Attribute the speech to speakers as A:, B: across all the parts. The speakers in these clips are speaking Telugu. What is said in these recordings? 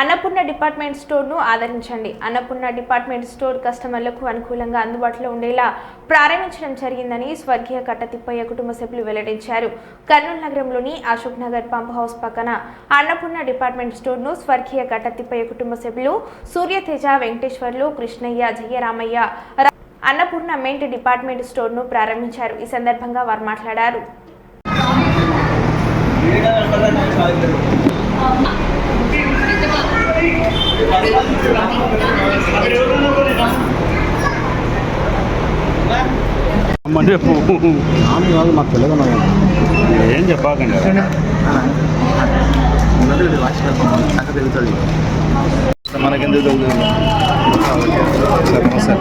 A: అన్నపూర్ణ డిపార్ట్మెంట్ స్టోర్ను ఆదరించండి. అన్నపూర్ణ డిపార్ట్మెంట్ స్టోర్ కస్టమర్లకు అనుకూలంగా అందుబాటులో ఉండేలా ప్రారంభించడం జరిగిందని స్వర్గీయ కట్టతిప్పయ్య కుటుంబ సభ్యులు వెల్లడించారు. కర్నూలు నగరంలోని అశోక్ నగర్ పంప్ హౌస్ పక్కన అన్నపూర్ణ డిపార్ట్మెంట్ స్టోర్ను స్వర్గీయ కట్టతిప్పయ్య కుటుంబ సభ్యులు సూర్యతేజ వెంకటేశ్వర్లు కృష్ణయ్య జయరామయ్య అన్నపూర్ణ మెంట్ డిపార్ట్మెంట్ స్టోర్ను ప్రారంభించారు. ఈ సందర్భంగా వారు మాట్లాడారు.
B: ఆమె వాళ్ళు మాకు తెలియదు
C: ఏం చెప్పాకండి
B: తెలుగుతుంది
C: మనకెందుకు తెలుగుతుంది సరే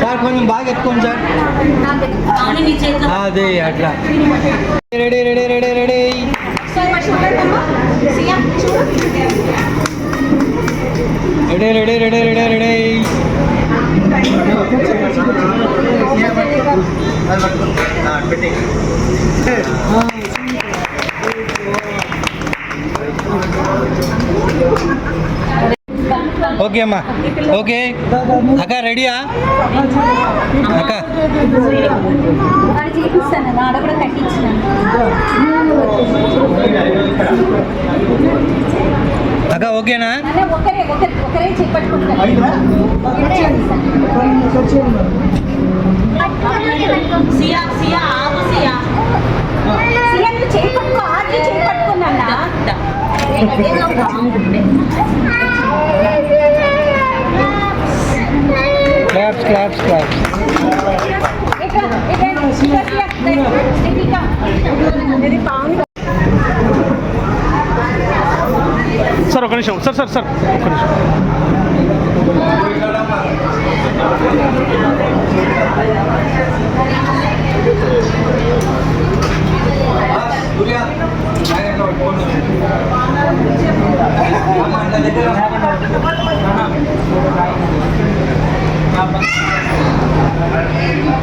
B: సార్ కొంచెం బాగా ఎత్తుకోండి సార్ అదే అట్లా ready ready ready ready ready ready ready ready ready okay అమ్మా. ఓకే. అక్క రెడీయా? అక్క. అక్క ఓకేనా?
D: సియా సియా ఆగు సియా
E: సియా
D: నువ్వు చేయి
B: Claps, claps, claps.
C: సార్ ఒక నిమిషం సార్ సార్ సార్ ఒక నిమిషం దగ్గర Amen.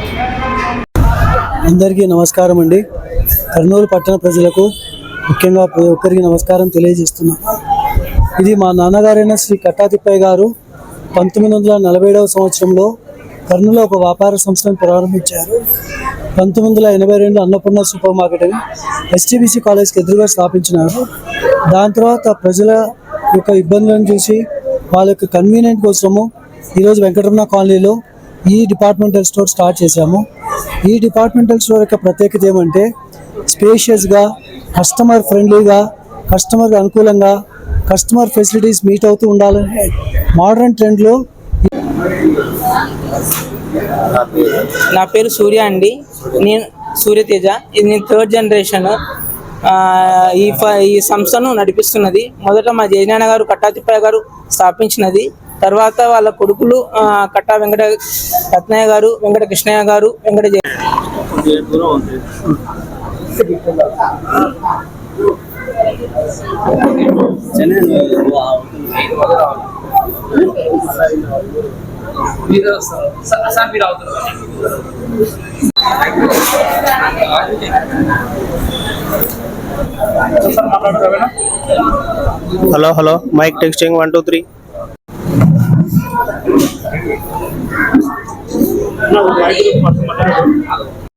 F: అందరికీ నమస్కారం అండి. కర్నూలు పట్టణ ప్రజలకు ముఖ్యంగా ప్రతి ఒక్కరికి నమస్కారం తెలియజేస్తున్నాను ఇది మా నాన్నగారైన శ్రీ కట్టాతిప్పయ్య గారు పంతొమ్మిది వందల నలభై ఏడవ సంవత్సరంలో కర్నూలు ఒక వ్యాపార సంస్థను ప్రారంభించారు. పంతొమ్మిది వందల ఎనభై రెండు అన్నపూర్ణ సూపర్ మార్కెట్ అని ఎస్టీబీసీ కాలేజ్కి ఎదురుగా స్థాపించినారు. దాని తర్వాత ప్రజల యొక్క ఇబ్బందులను చూసి వాళ్ళ యొక్క కన్వీనియంట్ కోసము ఈరోజు వెంకటరమణ కాలనీలో ఈ డిపార్ట్మెంటల్ స్టోర్ స్టార్ట్ చేశాము. ఈ డిపార్ట్మెంటల్ స్టోర్ యొక్క ప్రత్యేకత ఏమంటే స్పేషియస్గా కస్టమర్ ఫ్రెండ్లీగా కస్టమర్కి అనుకూలంగా కస్టమర్ ఫెసిలిటీస్ మీట్ అవుతూ ఉండాలని మోడర్న్ ట్రెండ్లో
G: నా పేరు సూర్య అండి. నేను సూర్యతేజ ఇది నేను థర్డ్ జనరేషన్ ఈ ఈ సంస్థను నడిపిస్తున్నది. మొదట మా జయనాన్న గారు కట్టాతిప్పయ్య గారు స్థాపించినది. తర్వాత వాళ్ళ కొడుకులు కట్టా వెంకట రత్నయ్య గారు వెంకట కృష్ణయ్య గారు
H: Venkata hello hello. Mic
C: testing one two three. ஒரு